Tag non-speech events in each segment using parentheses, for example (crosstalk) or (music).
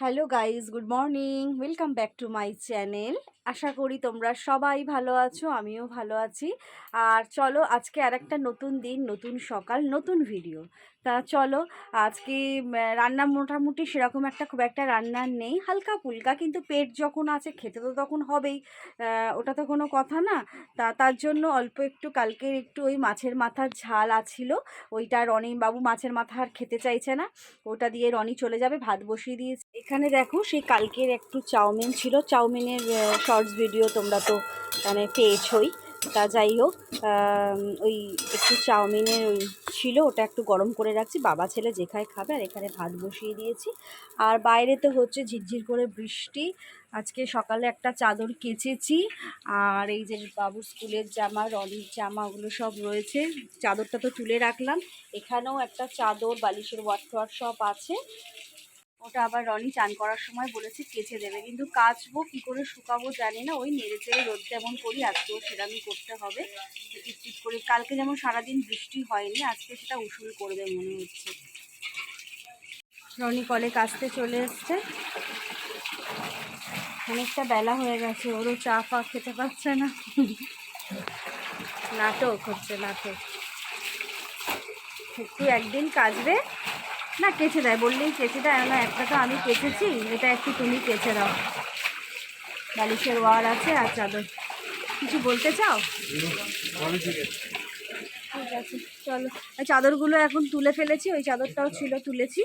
Hello guys good morning welcome back to my channel আশা করি তোমরা সবাই ভালো আছো, আমিও ভালো আছি। আর চলো আজকে আর একটা নতুন দিন, নতুন সকাল, নতুন ভিডিও তা চলো আজকে রান্না মোটামুটি সেরকম একটা খুব একটা রান্নার নেই, হালকা ফুলকা, কিন্তু পেট যখন আছে, খেতে তো তখন হবেই। ওটা তো কোনো কথা না। তা তার জন্য অল্প একটু, কালকের একটু ওই মাছের মাথার ঝাল আছিল। ওইটা রনি বাবু মাছের মাথা আর খেতে চাইছে না। ওটা দিয়ে রনি চলে যাবে, ভাত বসিয়ে দিয়েছে। এখানে দেখো সেই কালকের একটু চাউমিন ছিল। চাউমিনের শর্টস ভিডিও তোমরা তো মানে পেয়েছই। তা যাই হোক ওই একটু চাউমিনের ওই ছিল, ওটা একটু গরম করে রাখছি। বাবা ছেলে যেখানে খাবে আর এখানে ভাত বসিয়ে দিয়েছি। আর বাইরে তো হচ্ছে ঝিরঝির করে বৃষ্টি। আজকে সকালে একটা চাদর কেচেছি। আর এই যে বাবুর স্কুলের জামা রনির জামা, ওগুলো সব রয়েছে। চাদরটা তো তুলে রাখলাম। এখানেও একটা চাদর, বালিশের ওয়াট সব আছে। ওটা আবার রনি চান করার সময় বলেছে কেচে দেবে। কিন্তু কাচবো, কি করে শুকাবো জানি না। ওই নেড়ে চেড়ে রোদ যেমন করি, আজকেও সেরকমই করতে হবে। টিপটিপ করে কালকে যেমন সারাদিন বৃষ্টি হয়নি, আজকে সেটা উসুল করবে মনে হচ্ছে। রনি কলে কাচতে চলে এসছে। অনেকটা বেলা হয়ে গেছে, ওরও চা ফা খেতে পারছে না। নাটক হচ্ছে, নাটক। একটু একদিন কাচবে। না, কেচে দেয়, বললেই কেচে দেয়। না, একটা তো আমি কেচেছি, এটা একটু তুমি কেচে দাও। বালিশের ওয়ার আছে আর চাদর। কিছু বলতে চাও? ঠিক আছে, চলো। এই চাদরগুলো এখন তুলে ফেলেছি, ওই চাদরটাও ছিল তুলেছি।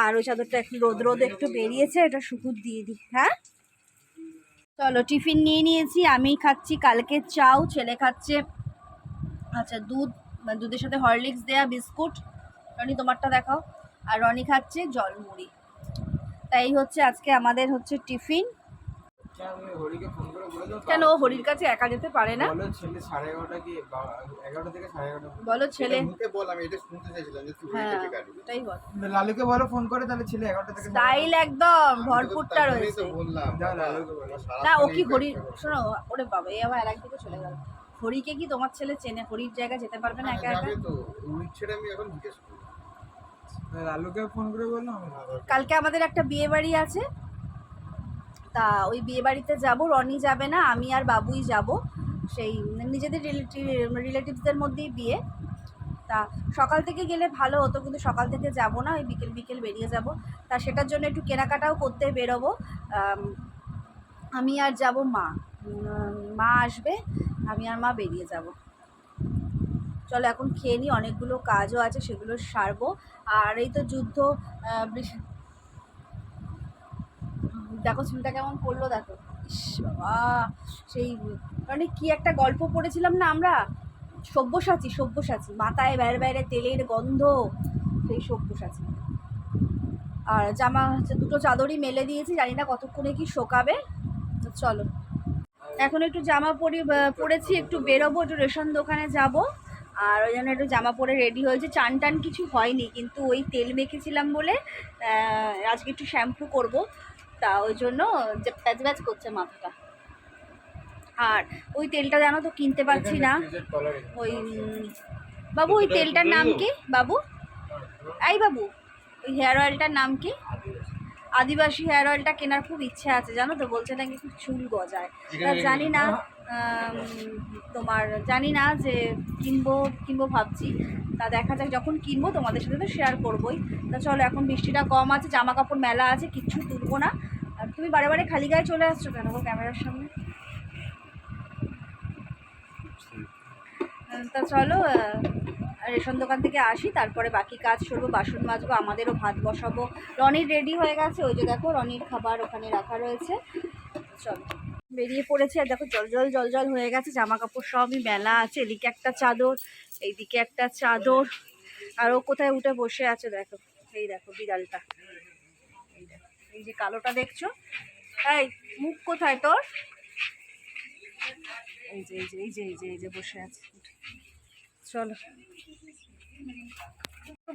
আর ওই চাদরটা একটু রোদ রোদ একটু বেরিয়েছে, এটা শুকুর দিয়ে দিই হ্যাঁ? চলো, টিফিন নিয়ে নিয়েছি আমি খাচ্ছি, কালকে চাও, ছেলে খাচ্ছে। আচ্ছা দুধ, দুধের সাথে হরলিক্স দেয়া বিস্কুট। রনি, তোমারটা দেখাও। আর রনি খাচ্ছে জল মুড়ি তাই হচ্ছে আজকে আমাদের হচ্ছে টিফিন। কেন ও হরির কাছে একা যেতে পারে না? বলো ছেলে সাড়ে এগারোটা কি এগারোটা থেকে সাড়ে এগারোটা বলো ছেলে। মুখে বল আমি এটা শুনতে চাইছিলাম যে তুই হ্যাঁ বল। লালুকে বলো ফোন করে তাহলে ছেলে এগারোটা থেকে স্টাইল একদম ভরপুরটা রয়েছে। না ও কি দিন হরি শোনো ওরে বাবা এই আবার আর দিকে চলে গেল। হরিকে কি তোমার ছেলে চেনে? হরির জায়গায় যেতে পারবে না হ্যাঁ, একা একা? তো। ছেড়ে আমি এখন জিজ্ঞেস করি। বলল কালকে আমাদের একটা বিয়ে বাড়ি আছে। তা ওই বিয়ে বাড়িতে যাব, রনি যাবে না, আমি আর বাবুই যাব। সেই নিজেদের রিলেটিভ রিলেটিভসদের মধ্যেই বিয়ে। তা সকাল থেকে গেলে ভালো হতো, কিন্তু সকাল থেকে যাব না, ওই বিকেল বিকেল বেরিয়ে যাব। তা সেটার জন্য একটু কেনাকাটাও করতে বেরোবো। আমি আর যাব মা। মা আসবে, আমি আর মা বেরিয়ে যাব। চলো এখন খেয়ে নিই অনেকগুলো কাজও আছে, সেগুলো সারবো। আর এই তো যুদ্ধ দেখো চুলটা কেমন পড়ল, দেখো। ইস সেই মানে কি একটা গল্প পড়েছিলাম না আমরা? সব্যসাচী সব্যসাচী, মাথায় বাইরে বাইরে তেলের গন্ধ, সেই সব্যসাচী। আর জামা দুটো চাদরই মেলে দিয়েছি, জানি না কতক্ষণে কি শোকাবে। চলো। এখন একটু জামা পরি পরেছি, একটু বেরোবো, একটু রেশন দোকানে যাব। আর ওই জন্য একটু জামা পরে রেডি হয়েছে। চান টান কিছু হয়নি, কিন্তু ওই তেল মেখেছিলাম বলে আজকে একটু শ্যাম্পু করব। তা ওই জন্য যে প্যাচ প্যাচ করছে মাথাটা। আর ওই তেলটা জানো তো কিনতে পারছি না। ওই, বাবু, ওই তেলটার নাম কি, বাবু? এই বাবু, ওই হেয়ার অয়েলটার নাম কি? আদিবাসী হেয়ার অয়েলটা কেনার খুব ইচ্ছে আছে, জানো তো? বলছে নাকি খুব চুল গজায়। জানি না। তোমার জানি না যে কিনবো কিনবো ভাবছি। তা দেখা যাক যখন কিনবো তোমাদের সাথে তো শেয়ার করবোই। তা চলো, এখন বৃষ্টিটা কম আছে জামা কাপড় মেলা আছে, কিচ্ছু তুলবো না। আর তুমি বারে বারে খালি গায়ে চলে আসছো কেন গো ক্যামেরার সামনে? তা চলো রেশন দোকান থেকে আসি, তারপরে বাকি কাজ সরবো বাসন মাজবো, আমাদেরও ভাত বসাবো। রনির রেডি হয়ে গেছে, ওই যে দেখো রনির খাবার ওখানে রাখা রয়েছে। চলো। বেরিয়ে পড়েছে। আর দেখো জল জল জল জল হয়ে গেছে। জামা কাপড় সবই মেলা আছে। এদিকে একটা চাদর, এইদিকে একটা চাদর। আর ও কোথায় উঠে বসে আছে দেখো। এই দেখো বিড়ালটা। এই দেখো। এই যে কালোটা দেখছ? এই, মুখ কোথায় তোর? এই যে এই যে এই যে এই যে এই যে বসে আছে। চলো।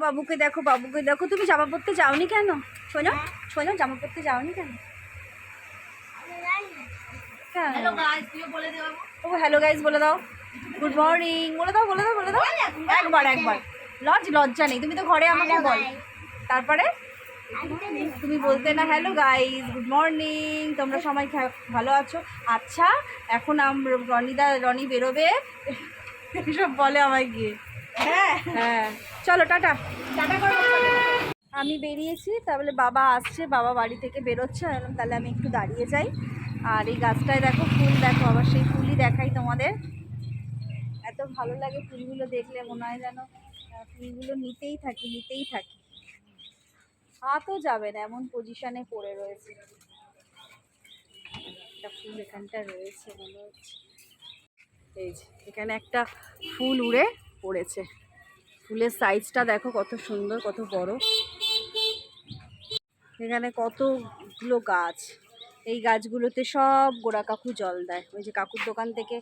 বাবুকে দেখো বাবুকে দেখো। তুমি জামা পরতে যাওনি কেন? শোনো শোনো, জামা পরতে যাওনি কেন? হ্যালো গাইস বলে দাও ও হ্যালো গাইস বলে দাও। গুড মর্নিং বলে দাও বলে দাও বলে দাও। একবার একবার। লজ লজ্জা নেই তুমি তো ঘরে আমাকে বল। তারপরে? তুমি বলতে না হ্যালো গাইজ গুড মর্নিং তোমরা সবাই ভালো আছো? আচ্ছা এখন আমরা রনিদা রনি বেরোবে। এসব বলে আমায় গিয়ে। হ্যাঁ। হ্যাঁ। চলো টাটা। টাটা করো আমি বেরিয়েছি তাহলে বাবা আসছে বাবা বাড়ি থেকে বেরোচ্ছে তাহলে আমি একটু দাঁড়িয়ে যাই। আর এই গাছটায় দেখো ফুল, দেখো আবার সেই ফুলই দেখাই তোমাদের। এত ভালো লাগে ফুলগুলো দেখলে, মনে হয় যেন ফুলগুলো নিতেই থাকি নিতেই থাকি। হাতও যাবে না, এমন পজিশনে পড়ে রয়েছে। একটা ফুল এখানটা রয়েছে মনে হচ্ছে। এই যে, এখানে একটা ফুল উড়ে পড়েছে। ফুলের সাইজটা দেখো কত সুন্দর, কত বড়। এখানে কতগুলো গাছ। এই গাছগুলোতে সব গোড়া কাকু জল দেয়। ওই যে কাকুর দোকান থেকে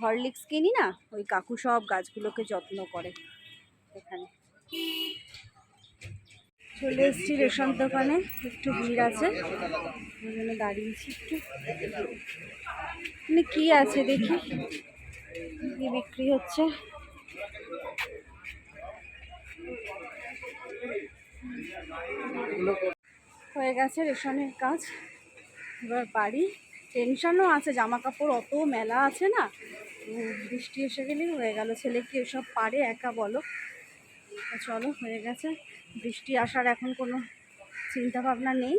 হরলিক্স কিনি না, ওই কাকু সব গাছগুলোকে যত্ন করে এখানে। চলে এসেছি রেশন দোকানে, একটু ভিড় আছে। ওই দাঁড়িয়েছি একটু। মানে কি আছে দেখি, কি বিক্রি হচ্ছে। হয়ে গেছে রেশনের কাজ। এবার বাড়ি টেনশনও আছে জামা কাপড় অত মেলা আছে না। বৃষ্টি এসে গেলেই হয়ে গেল। ছেলে কি এসব পারে, একা বলো। চলো, হয়ে গেছে। বৃষ্টি আসার এখন কোনো চিন্তা ভাবনা নেই।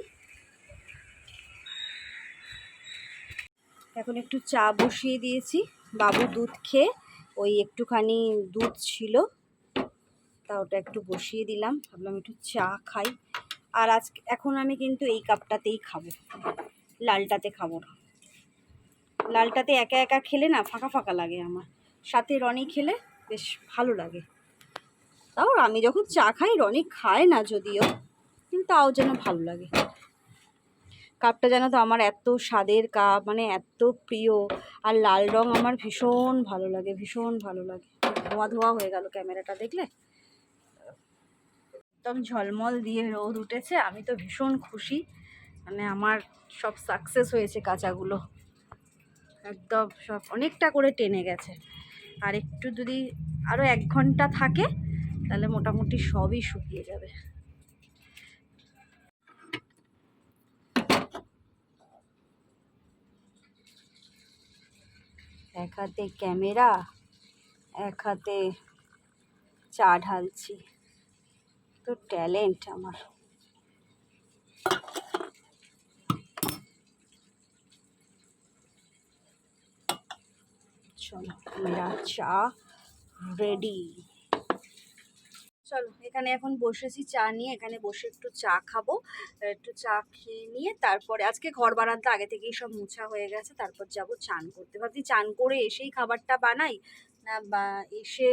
এখন একটু চা বসিয়ে দিয়েছি। বাবু দুধ খেয়ে ওই একটুখানি দুধ ছিল। তা ওটা একটু বসিয়ে দিলাম। ভাবলাম একটু চা খাই। আর আজ এখন আমি কিন্তু এই কাপটাতেই খাব। লালটাতে খাব না। লালটাতে একা একা খেলে না ফাঁকা ফাঁকা লাগে আমার। সাথে রনি খেলে বেশ ভালো লাগে। তাও আমি যখন চা খাই, রনি খায় না যদিও, কিন্তু তাও যেন ভালো লাগে। কাপটা যেন তো, আমার এত স্বাদের কাপ মানে এত প্রিয়। আর লাল রং আমার ভীষণ ভালো লাগে, ভীষণ ভালো লাগে। ধোয়া ধোয়া হয়ে গেল ক্যামেরাটা দেখলে। একদম ঝলমল দিয়ে রোদ উঠেছে, আমি তো ভীষণ খুশি। মানে আমার সব সাকসেস হয়েছে কাঁচাগুলো। একদম সব অনেকটা করে টেনে গেছে। আর একটু যদি আরও এক ঘণ্টা থাকে, তাহলে মোটামুটি সবই শুকিয়ে যাবে। এক হাতে ক্যামেরা, এক হাতে চা ঢালছি। তো ট্যালেন্ট আমার। চলো মেরা চা রেডি চলো, এখানে এখন বসেছি চা নিয়ে, এখানে বসে একটু চা খাব, একটু চা খেয়ে নিয়ে তারপরে আজকে ঘর বানাতে আগে থেকেই সব মোছা হয়ে গেছে, তারপর যাব চান করতে। ভাবছি চান করে এসেই খাবারটা বানাই, না বা এসে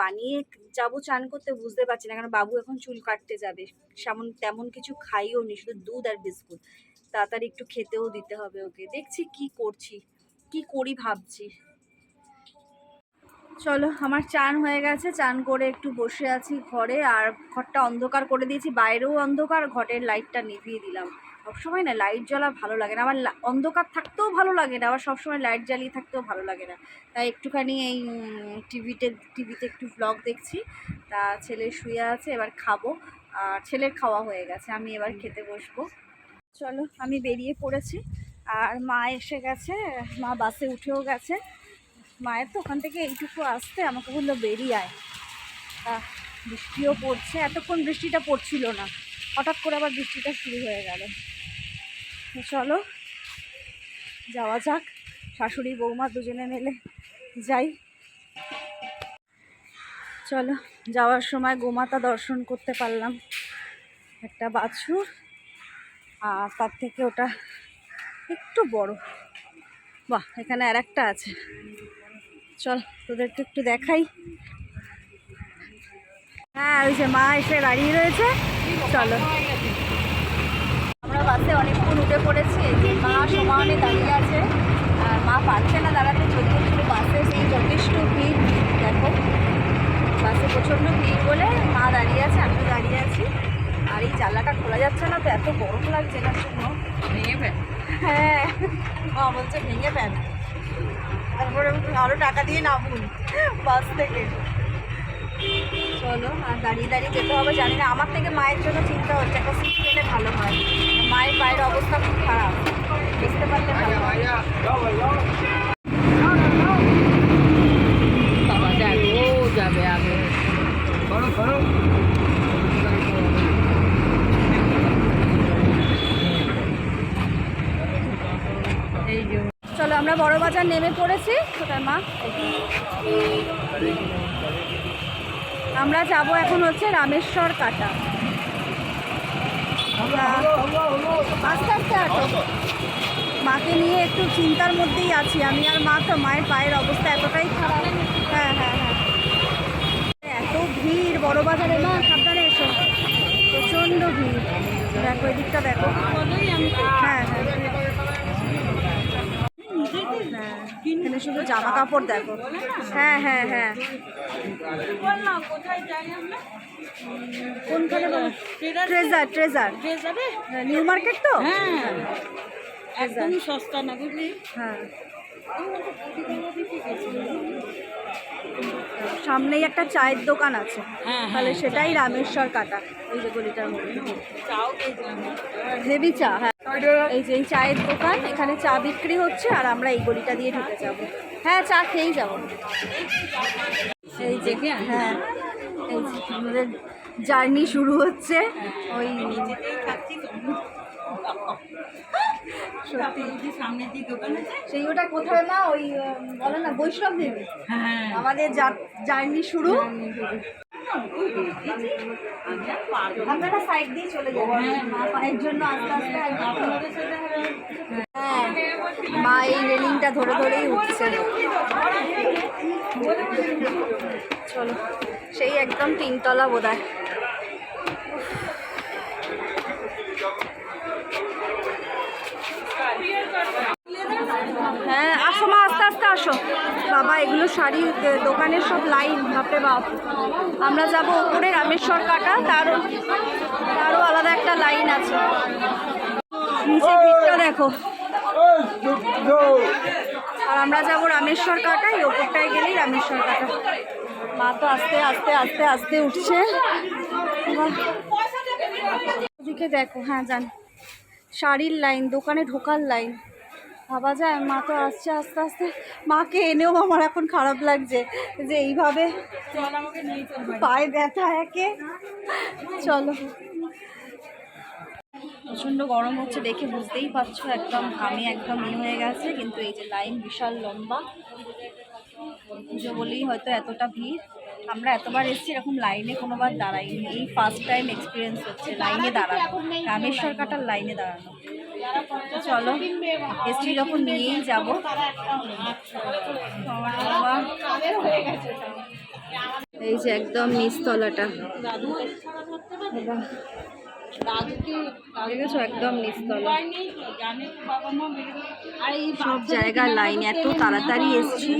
বানিয়ে যাব চান করতে, বুঝতে পারছি না, কারণ বাবু এখন চুল কাটতে যাবে। সেমন, তেমন কিছু খাইও নি, শুধু দুধ আর বিস্কুট। তাড়াতাড়ি একটু খেতেও দিতে হবে ওকে। দেখছি কি করছি, কি করি ভাবছি। চলো, আমার চান হয়ে গেছে। চান করে একটু বসে আছি ঘরে, আর ঘরটা অন্ধকার করে দিয়েছি। বাইরেও অন্ধকার, ঘরের লাইটটা নিভিয়ে দিলাম। সবসময় না, লাইট জ্বলা ভালো লাগে না। আমার অন্ধকার থাকতেও ভালো লাগে না, আবার সবসময় লাইট জ্বালিয়ে থাকতেও ভালো লাগে না। তাই একটুখানি এই টিভিতে টিভিতে একটু ব্লগ দেখছি। তা ছেলে শুয়ে আছে, এবার খাব। আর ছেলের খাওয়া হয়ে গেছে, আমি এবার খেতে বসবো। চলো, আমি বেরিয়ে পড়েছি। আর মা এসে গেছে, মা বাসে উঠেও গেছে। মায়ের তো ওখান থেকে এইটুকু আসতে আমাকে বলল বেরিয়ে আয়। বৃষ্টিও পড়ছে, এতক্ষণ বৃষ্টিটা পড়ছিল না। হঠাৎ করে আবার বৃষ্টিটা শুরু হয়ে গেল। চলো, যাওয়া যাক, শাশুড়ি, বৌমা দুজনে মিলে যাই। চলো, যাওয়ার সময় গোমাতা দর্শন করতে পারলাম। একটা বাছুর, আর তার থেকে ওটা একটু বড়। বাহ, এখানে আর একটা আছে। চল তোদেরকে একটু দেখাই। হ্যাঁ ওই যে মা এসে দাঁড়িয়ে রয়েছে। চলো। আমরা বাসে অনেকক্ষণ উঠে পড়েছি মা সমানে দাঁড়িয়ে আছে। আর মা পারছে না দাঁড়াতে যদিও কিন্তু বাসে সেই যথেষ্ট ভিড়। দেখো বাসে প্রচণ্ড ভিড় বলে মা দাঁড়িয়ে আছে আমিও দাঁড়িয়ে আছি। আর এই জানলাটা খোলা যাচ্ছে না তো এত গরম লাগছে না জন্য ভেঙে ফেল। হ্যাঁ মা বলছে ভেঙে ফেল। তারপরে আরও টাকা দিয়ে নামুন বাস থেকে। চলো, আর দাঁড়িয়ে দাঁড়িয়ে যেতে হবে, জানি না, আমার থেকে মায়ের জন্য চিন্তা হচ্ছে, একটা সিট পেলে ভালো হয়। মায়ের পায়ের অবস্থা খুব খারাপ, বুঝতে পারলে ভালো হয় বাবা দেখ ও যাবে আগে করো করো এই যে চলো আমরা বড় বাজার নেমে পড়েছি। কোথায় মা? আমরা যাব এখন হচ্ছে রামেশ্বর কাটা। আস্তে আস্তে আসো মাকে নিয়ে একটু চিন্তার মধ্যেই আছি। আমি আর মা তো মায়ের পায়ের অবস্থা এতটাই খারাপ। হ্যাঁ হ্যাঁ হ্যাঁ। এত ভিড় বড় বাজারে না সাবধানে এসো। প্রচণ্ড ভিড়। দেখো এদিকটা দেখো। হ্যাঁ হ্যাঁ, এখানে শুধু জামা কাপড় দেখো। হ্যাঁ হ্যাঁ হ্যাঁ। কোনখানে ট্রেজার ট্রেজার নিউ মার্কেট তো? হ্যাঁ সস্তা না বুঝলি? হ্যাঁ। সামনেই একটা চায়ের দোকান আছে। হ্যাঁ তাহলে সেটাই রামেশ্বর কাটা। এই যে গলিটার মধ্যে। হেভি চা হ্যাঁ। এই যে এই চায়ের দোকান এখানে চা বিক্রি হচ্ছে আর আমরা এই গলিটা দিয়ে ঢুকে যাব। হ্যাঁ চা খেয়েই যাব। এই যে হ্যাঁ। এই যে আমাদের জার্নি শুরু হচ্ছে। ওই তো। (laughs) সত্যি। যে সামনের যে দোকান আছে সেই ওটা কোথায় মা? ওই বলে না বৈষ্ণব দেবী। হ্যাঁ। আমাদের জার্নি শুরু। আপনারা সাইড দিয়ে চলে যাবেন মা। পায়ের জন্য আস্তে আস্তে হ্যাঁ মা এই রেলিংটা ধরে ধরেই উঠছে। চলো সেই একদম তিনতলা বোধ হয় হ্যাঁ আসো মা আস্তে আস্তে আসো। বাবা এগুলো শাড়ি দোকানের সব লাইন বাপরে বাপ। আমরা যাব উপরে রামেশ্বর কাটা তারও তারও আলাদা একটা লাইন আছে। নিচে ভিড়টা দেখো। আর আমরা যাব রামেশ্বর কাটা এই ওপরটায় গেলেই রামেশ্বর কাটা। মা তো আস্তে আস্তে আস্তে আস্তে উঠছে। ওদিকে দেখো হ্যাঁ জান। শাড়ির লাইন দোকানে ঢোকার লাইন ভাবা যায় মা তো আসছে আস্তে আস্তে। মাকে এনেও আমার এখন খারাপ লাগছে যে এইভাবে পায়ে ব্যথা একে। চলো। প্রচণ্ড গরম হচ্ছে দেখে বুঝতেই পারছ একদম ঘামে একদম ইয়ে হয়ে গেছে কিন্তু এই যে লাইন বিশাল লম্বা। পুজো বলেই হয়তো এতটা ভিড়। আমরা এতবার এসেছি, এরকম লাইনে কোনোবার দাঁড়াইনি এই ফার্স্ট টাইম এক্সপিরিয়েন্স হচ্ছে লাইনে দাঁড়ানো রামেশ্বর কাটার লাইনে দাঁড়ানো চলো এসছি যখন নিয়েই যাব। এই যে একদম নিচতলাটা। সব জায়গায় লাইন এত তাড়াতাড়ি এসছি।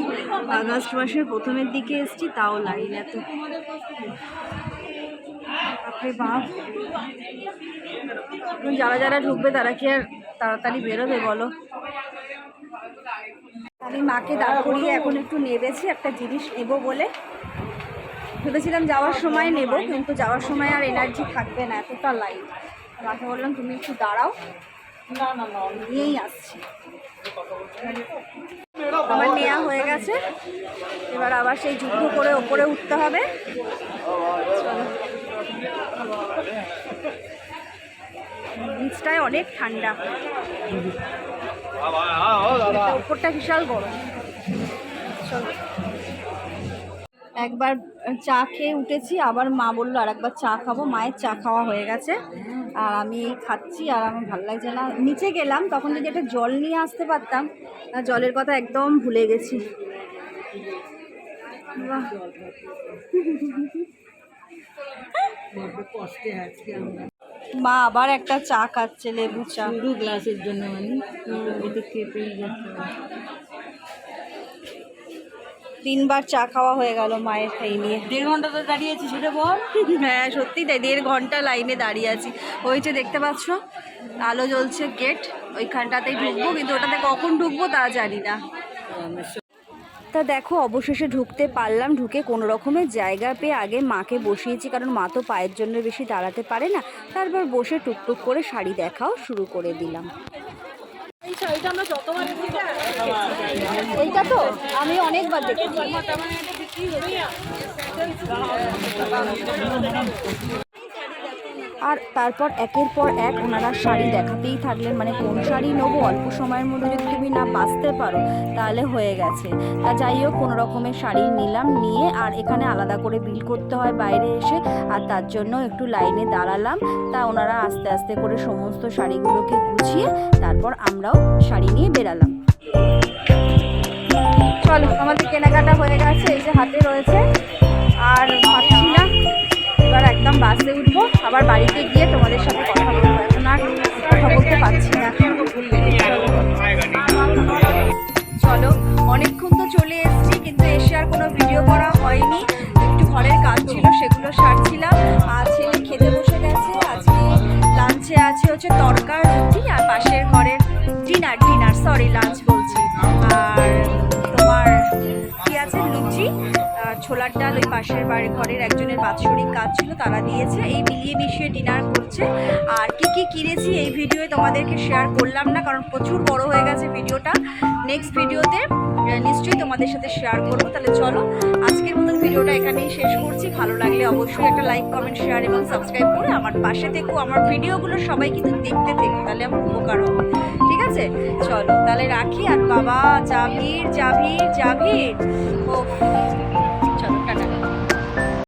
আগস্ট মাসের প্রথমের দিকে এসছি, তাও লাইন এত। এখন যারা যারা ঢুকবে, তারা কি আর তাড়াতাড়ি বেরোবে, বলো? আমি মাকে দাঁড় করিয়ে এখন একটু নেবেছি, একটা জিনিস নেব বলে। ভেবেছিলাম যাওয়ার সময় নেব কিন্তু যাওয়ার সময় আর এনার্জি থাকবে না এতটা লাইন মাকে বললাম তুমি একটু দাঁড়াও। নিয়েই আসছি। আমার নেওয়া হয়ে গেছে। এবার আবার সেই যুদ্ধ করে ওপরে উঠতে হবে। নিচটায় অনেক ঠান্ডা। এটা উপরটা বিশাল গরম। চলো। একবার চা খেয়ে উঠেছি, আবার মা বলল আর একবার চা খাব। মায়ের চা খাওয়া হয়ে গেছে। আর আমি খাচ্ছি, আর আমার ভালো লাগছে না। নিচে গেলাম, তখন যদি একটা জল নিয়ে আসতে পারতাম জলের কথা একদম ভুলে গেছি। মা আবার একটা চা খাচ্ছে, লেবু চা। দু গ্লাসের জন্য আমি যাচ্ছে তিনবার চা খাওয়া হয়ে গেল মায়ের এই নিয়ে। দেড় ঘণ্টা তো দাঁড়িয়ে আছি সেটা বল। হ্যাঁ সত্যি তাই দেড় ঘণ্টা লাইনে দাঁড়িয়ে আছি। ওই যে দেখতে পাচ্ছ আলো জ্বলছে গেট ওইখানটাতেই ঢুকবো কিন্তু ওটাতে কখন ঢুকবো তা জানি না। তা দেখো অবশেষে ঢুকতে পারলাম ঢুকে কোনো রকমের জায়গা পেয়ে আগে মাকে বসিয়েছি কারণ মা তো পায়ের জন্য বেশি দাঁড়াতে পারে না। তারপর বসে টুকটুক করে শাড়ি দেখাও শুরু করে দিলাম। এইটা তো আমি অনেকবার দেখেছি। আর তারপর একের পর এক ওনারা শাড়ি দেখাতেই থাকলেন মানে কোন শাড়ি নেব অল্প সময়ের মধ্যে যদি তুমি না বাঁচতে পারো, তাহলে হয়ে গেছে। তা যাই হোক, কোনো রকমের শাড়ি নিলাম, নিয়ে আর এখানে আলাদা করে বিল করতে হয় বাইরে এসে, আর তার জন্য একটু লাইনে দাঁড়ালাম। তা ওনারা আস্তে আস্তে করে সমস্ত শাড়িগুলোকে গুছিয়ে তারপর আমরাও শাড়ি নিয়ে বেরালাম। চলো, আমাদের কেনাকাটা হয়ে গেছে, এই যে হাতে রয়েছে। উঠবো বাড়িতে গিয়ে পাশের বাড়ির ঘরের একজনের বাৎসরিক কাজ ছিল, তারা দিয়েছে। এই মিলিয়ে মিশিয়ে ডিনার করছে। আর কি কি কিনেছি এই ভিডিওয়ে তোমাদেরকে শেয়ার করলাম না, কারণ প্রচুর বড় হয়ে গেছে ভিডিওটা নেক্সট ভিডিওতে নিশ্চয়ই তোমাদের সাথে শেয়ার করব। তাহলে চলো, আজকের মতন ভিডিওটা এখানেই শেষ করছি। ভালো লাগলে অবশ্যই একটা লাইক কমেন্ট শেয়ার এবং সাবস্ক্রাইব করে আমার পাশে থেকো। আমার ভিডিওগুলো সবাই কিন্তু দেখতে থেকো, তাহলে আমার উপকার হবে। ঠিক আছে? চলো, তাহলে রাখি। আর বাবা, জাভির জাভির জাভির। ও